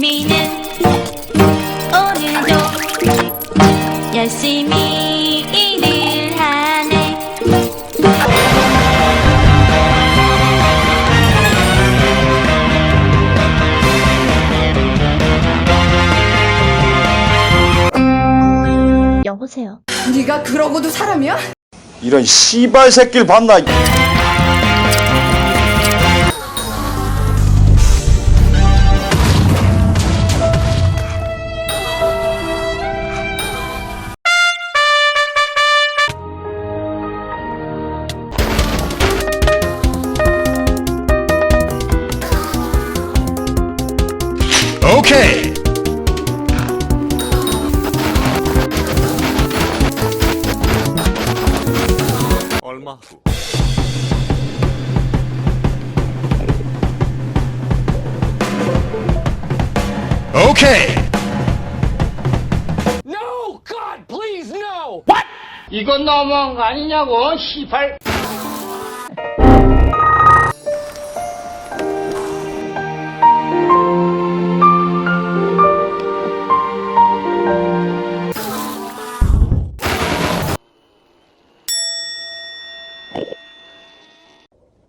재미는 오늘도 열심히 일을 하네 여보세요 네가 그러고도 사람이야? 이런 씨발 새끼를 봤나? 오케이. 얼마 후. 오케이. No! God, please, no! What? 이건 너무한 거 아니냐고, 시발.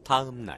다음 날.